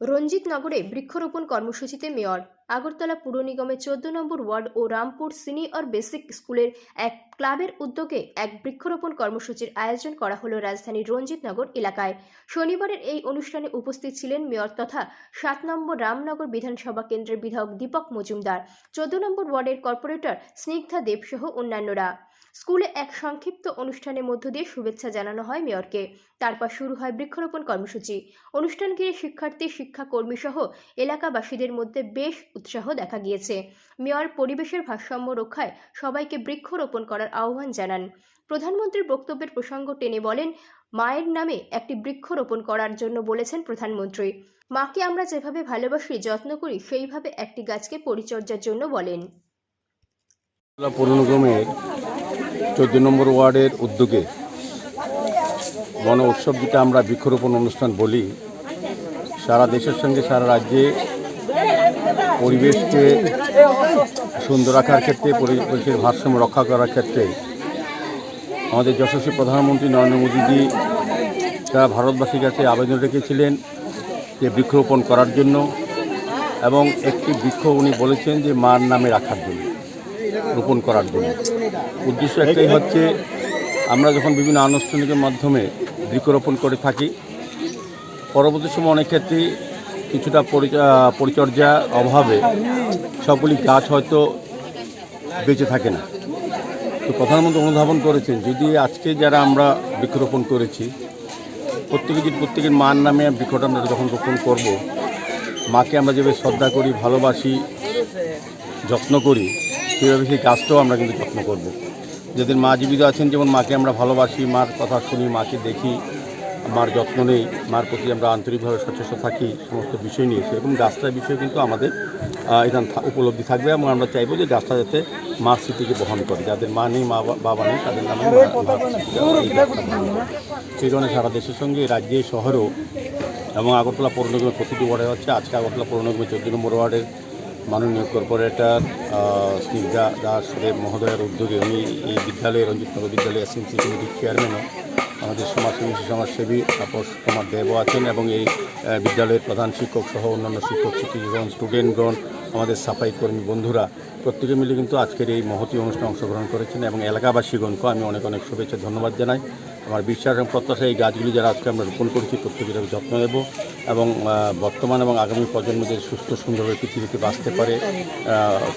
রঞ্জিত নগরে বৃক্ষরোপণ কর্মসূচিতে মেয়র। আগরতলা পুর নিগমের চোদ্দ নম্বর ওয়ার্ড ও রামপুর সিনিয়র বেসিক স্কুলের এক ক্লাবের উদ্যোগে এক বৃক্ষরোপণ কর্মসূচির আয়োজন করা হলো রাজধানীর রঞ্জিতনগর এলাকায়। শনিবারের এই অনুষ্ঠানে উপস্থিত ছিলেন মেয়র তথা সাত নম্বর রামনগর বিধানসভা কেন্দ্রের বিধায়ক দীপক মজুমদার। চোদ্দ নম্বর ওয়ার্ডের কর্পোরেটর স্নিগ্ধা দেব সহ অন্যান্যরা। স্কুলে এক সংক্ষিপ্ত অনুষ্ঠানের মধ্য দিয়ে শুভেচ্ছা জানানো হয় মেয়রকে। তারপর শুরু হয় বৃক্ষরোপণ কর্মসূচি। অনুষ্ঠান ঘিরে শিক্ষার্থী, শিক্ষাকর্মী সহ এলাকাবাসীদের মধ্যে বেশ উৎসাহ দেখা গিয়েছে। মেয়র পরিবেশের ভারসাম্য রক্ষায় সবাইকে বৃক্ষরোপণ করার আহ্বান জানান। প্রধানমন্ত্রীর বক্তব্যের প্রসঙ্গ টেনে বলেন, মায়ের নামে একটি বৃক্ষরোপণ করার জন্য বলেছেন প্রধানমন্ত্রী। মাকে আমরা যেভাবে ভালোবাসি, যত্ন করি, সেইভাবে একটি গাছকে পরিচর্যার জন্য বলেন। জেলা পৌর নিগমের চোদ্দ নম্বর ওয়ার্ডের উদ্যোগে বন উৎসব যেটা আমরা বৃক্ষরোপণ অনুষ্ঠান বলি, সারা দেশের সঙ্গে সারা রাজ্যে পরিবেশকে সুন্দর রাখার ক্ষেত্রে, পরিবেশের ভারসাম্য রক্ষা করার ক্ষেত্রে আমাদের যশস্বী প্রধানমন্ত্রী নরেন্দ্র মোদীজি তারা ভারতবাসীর কাছে আবেদন রেখেছিলেন যে বৃক্ষরোপণ করার জন্য এবং একটি বৃক্ষ উনি বলেছেন যে মার নামে রাখার জন্য। রোপণ করার জন্য। উদ্দেশ্য একটাই হচ্ছে, আমরা যখন বিভিন্ন আনুষ্ঠানিকের মাধ্যমে বৃক্ষরোপণ করে থাকি, পরবর্তী সময় অনেক ক্ষেত্রেই কিছুটা পরিচর্যা অভাবে সবগুলি গাছ হয়তো বেঁচে থাকে না। তো প্রধানমন্ত্রী অনুধাবন করেছেন, যদি আজকে যারা আমরা বৃক্ষরোপণ করেছি, প্রত্যেকে যদি প্রত্যেকের মার নামে বৃক্ষটা আমরা যখন রোপণ করব, মাকে আমরা যেভাবে শ্রদ্ধা করি, ভালোবাসি, যত্ন করি সেভাবে সেই গাছটাও আমরা কিন্তু যত্ন করব। যাদের মা জীবিত আছেন যেমন মাকে আমরা ভালোবাসি মার কথা শুনি মাকে দেখি মার যত্ন নেই মার প্রতি আমরা আন্তরিকভাবে সচেষ্ট থাকি সমস্ত বিষয় নিয়ে। সেরকম গাছটার বিষয়ে কিন্তু আমাদের এখানে উপলব্ধি থাকবে এবং আমরা চাইব যে গাছটা যাতে মার স্মৃতিকে বহন করে। যাদের মা নেই মা বাবা নেই তাদের নামে। সেই কারণে সারা দেশের সঙ্গে রাজ্যে শহরেও এবং আগরতলা পৌর নিগমের প্রতিটি ওয়ার্ডে হচ্ছে আজকে আগরতলা পৌর নিগমের চোদ্দ নম্বর ওয়ার্ডের মাননীয় কর্পোরেটর স্নিগ্ধা দাস দেব মহোদয়ের উদ্যোগে উনি এই বিদ্যালয়ে রঞ্জিতনগর বিদ্যালয় এসএমসি কমিটির চেয়ারম্যানও, আমাদের সমাজসেবী সমাজসেবী তাপস কুমার দেবও আছেন এবং এই বিদ্যালয়ের প্রধান শিক্ষক সহ অন্যান্য শিক্ষক, শিক্ষিকগণ, স্টুডেন্টগণ আমাদের সাফাই কর্মী বন্ধুরা, প্রত্যেকে মিলে কিন্তু আজকের এই মহতি অনুষ্ঠানে অংশগ্রহণ করেছেন এবং এলাকাবাসীগণকে আমি অনেক অনেক শুভেচ্ছা, ধন্যবাদ জানাই। আমার বিশ্বাস এবং প্রত্যাশা, এই গাছগুলি যারা আজকে আমরা রোপণ করেছি, প্রত্যেকের যত্ন নেব এবং বর্তমান এবং আগামী প্রজন্মদের সুস্থ সুন্দরভাবে পৃথিবীতে বাঁচতে পারে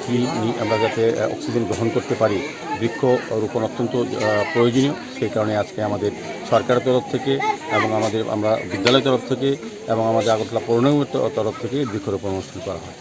ফিল আমরা যাতে অক্সিজেন গ্রহণ করতে পারি। বৃক্ষ রোপণ অত্যন্ত প্রয়োজনীয়, সেই কারণে আজকে আমাদের সরকারের তরফ থেকে এবং আমাদের, আমরা বিদ্যালয়ের তরফ থেকে এবং আমাদের আগরতলা পৌর নিগমের তরফ থেকে বৃক্ষরোপণ অনুষ্ঠান করা হয়।